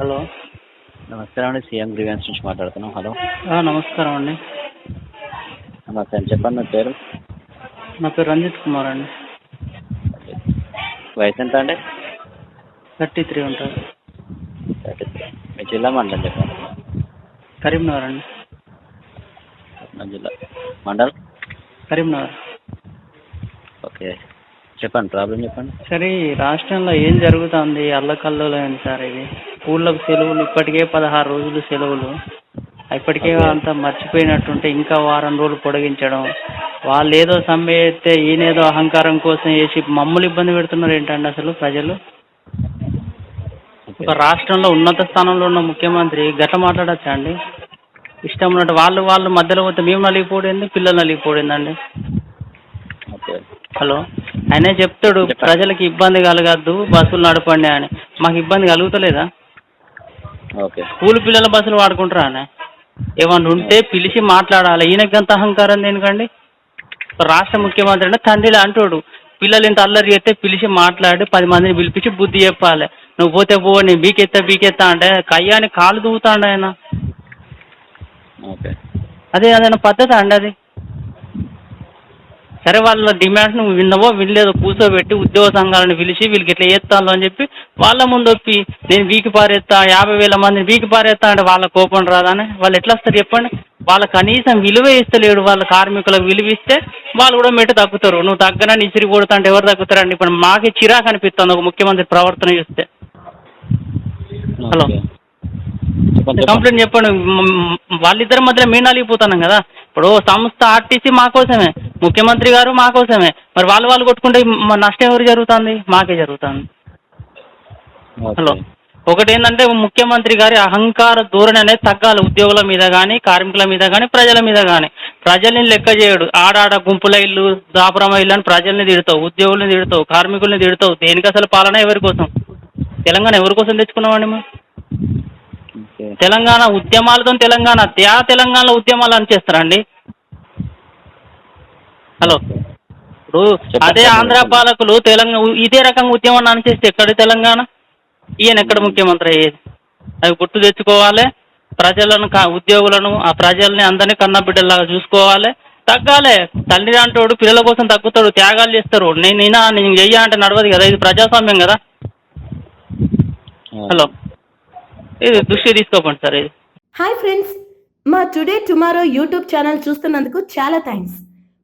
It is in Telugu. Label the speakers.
Speaker 1: హలో.
Speaker 2: నమస్కారం అండి సీఎం గ్రీవెన్స్ నుంచి మాట్లాడుతున్నాం. హలో.
Speaker 1: నమస్కారం అండి.
Speaker 2: నమస్తే చెప్పండి మీ పేరు?
Speaker 1: నా పేరు రంజిత్ కుమార్ అండి.
Speaker 2: వయసు ఎంత అండి?
Speaker 1: థర్టీ త్రీ ఉంటుంది
Speaker 2: థర్టీ త్రీ. మీ జిల్లా మండలం చెప్పండి.
Speaker 1: కరీంనగర్ అండి.
Speaker 2: జిల్లా. మండల్?
Speaker 1: కరీంనగర్.
Speaker 2: ఓకే. చెప్పండి ప్రాబ్లం చెప్పండి.
Speaker 1: సరే ఈ రాష్ట్రంలో ఏం జరుగుతుంది? అల్లకల్లోలం సార్ ఇది. స్కూళ్ళకు సెలవులు ఇప్పటికే పదహారు రోజులు సెలవులు. ఇప్పటికే అంతా మర్చిపోయినట్టుంటే ఇంకా వారం రోజులు పొడిగించడం. వాళ్ళు ఏదో సమ్మె చేస్తే ఈయనేదో అహంకారం కోసం వేసి మమ్మల్ని ఇబ్బంది పెడుతున్నారు ఏంటండి అసలు ప్రజలు? ఒక రాష్ట్రంలో ఉన్నత స్థానంలో ఉన్న ముఖ్యమంత్రి గట్ల మాట్లాడచ్చా అండి? ఇష్టం ఉన్నట్టు వాళ్ళు వాళ్ళు మధ్యలో పోతే మేము నలిగిపోయింది పిల్లలు నలిగిపోయిందండి హలో. ఆయనే చెప్తాడు. ప్రజలకి ఇబ్బంది కలగద్దు బస్సులు నడపండి అని. మాకు ఇబ్బంది కలుగుతలేదా? స్కూల్ పిల్లల బస్సులు వాడుకుంటారా ఏమన్నా ఉంటే పిలిచి మాట్లాడాలి. ఈయనకి అంత అహంకారం దేనికండి? రాష్ట్ర ముఖ్యమంత్రి అంటే తండ్రిలా అంటాడు. పిల్లలు ఇంత అల్లరి చేస్తే పిలిచి మాట్లాడి పది మందిని పిలిపించి బుద్ధి చెప్పాలి. నువ్వు పోతే పో నేను బీకెత్తా బీకెత్తా అంటే కయ్యాని కాలు దూవుతాడు ఆయన
Speaker 2: ఓకే.
Speaker 1: అదే అదైనా పద్ధతి అండి అది? సరే వాళ్ళ డిమాండ్స్ నువ్వు విన్నవో వినలేదో కూర్చోబెట్టి ఉద్యోగ సంఘాలను పిలిచి వీళ్ళకి ఇట్లా చేస్తాను అని చెప్పి వాళ్ళ ముందు ఒప్పి నేను వీకి పారేస్తా యాభై వేల మందిని వీకి పారేస్తా అంటే వాళ్ళ కోపం రాదానే వాళ్ళు ఎట్లా వస్తారు చెప్పండి. వాళ్ళ కనీసం విలువ ఇస్తలేడు వాళ్ళ కార్మికులకు విలువ ఇస్తే వాళ్ళు కూడా మెట్టు తగ్గుతారు. నువ్వు తగ్గనని ఇసిరి కొడుతా అంటే ఎవరు తగ్గుతారండి? ఇప్పుడు మాకే చిరాకు అనిపిస్తుంది ఒక ముఖ్యమంత్రి ప్రవర్తన చూస్తే. హలో. కంప్లైంట్ చెప్పండి. వాళ్ళిద్దరి మధ్యలో మేము నలిగిపోతున్నాం కదా. ఇప్పుడు సంస్థ ఆర్టీసీ మా కోసమే. ముఖ్యమంత్రి గారు మా కోసమే. మరి వాళ్ళు వాళ్ళు కొట్టుకుంటే మ- నష్టం ఎవరు జరుగుతుంది? మాకే జరుగుతుంది. హలో. ఒకటి ఏంటంటే ముఖ్యమంత్రి గారి అహంకార ధోరణి అనేది తగ్గాలి ఉద్యోగుల మీద కానీ కార్మికుల మీద కానీ ప్రజల మీద కానీ ప్రజల్ని లెక్క చేయడు. ఆడాడ గుంపుల ఇల్లు దాపురమ ఇల్లు అని ప్రజల్ని తిడతావు ఉద్యోగుల్ని తిడతావు కార్మికుల్ని తిడతావు. దేనికి అసలు పాలన ఎవరి కోసం? తెలంగాణ ఎవరి కోసం తెచ్చుకున్నామండి మేము. తెలంగాణ ఉద్యమాలతో తెలంగాణ త్యా తెలంగాణలో ఉద్యమాలు అని చేస్తారండి. హలో. ఇప్పుడు అదే. ఆంధ్ర పాలకులు తెలంగాణ ఇదే రకంగా ఉద్యమాన్ని అనిచేస్తే ఎక్కడ తెలంగాణ? ఈయన ఎక్కడ ముఖ్యమంత్రి అయ్యేది? అవి గుర్తు తెచ్చుకోవాలి. ప్రజలను ఉద్యోగులను ఆ ప్రజల్ని అందరినీ కన్న బిడ్డలాగా చూసుకోవాలి. తగ్గాలి. తల్లి అంటాడు పిల్లల కోసం తగ్గుతాడు త్యాగాలు చేస్తారు. నేను? అయినా నేను చెయ్య అంటే నడవదు కదా. ఇది ప్రజాస్వామ్యం కదా. హలో. ఇది దృష్టి తీసుకోకండి సార్ ఇది.
Speaker 3: హాయ్ ఫ్రెండ్స్ మా టుడే టుమారో యూట్యూబ్ ఛానల్ చూస్తున్నందుకు చాలా థ్యాంక్స్